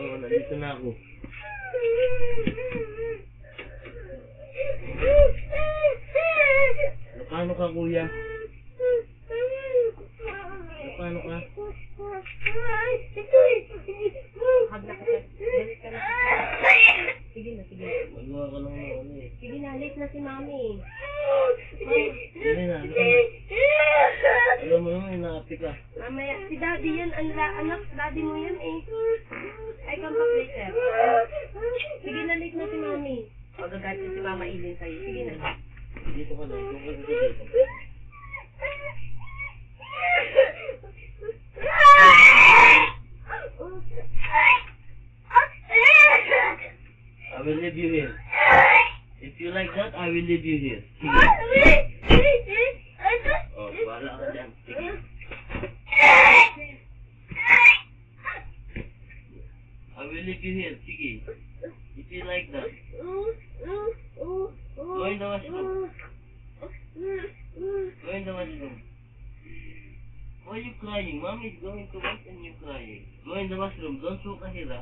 Oh, nandito na ako. Paano ka, kuya? Paano ka? Ka. Sige na, sige. Magawa ka lang ng ano eh. Sige na, late na si mami. Dali na, halika na. Alam mo naman, inaapi ka. Mamaya, si daddy yan, ang la- anak, daddy mo yan eh. I come back later. Sige na, late na si mami. Magagalit na si mama Ilin sa'yo. Sige na. Dito ka na, doon ka dito. I will leave you here. If you like that, I will leave you here. Oh. I will leave you here. Sige. If you like that. The washroom. Go in the washroom. Why are you crying? Mommy is going to work and you're crying. Go in the washroom. Don't show Kahira.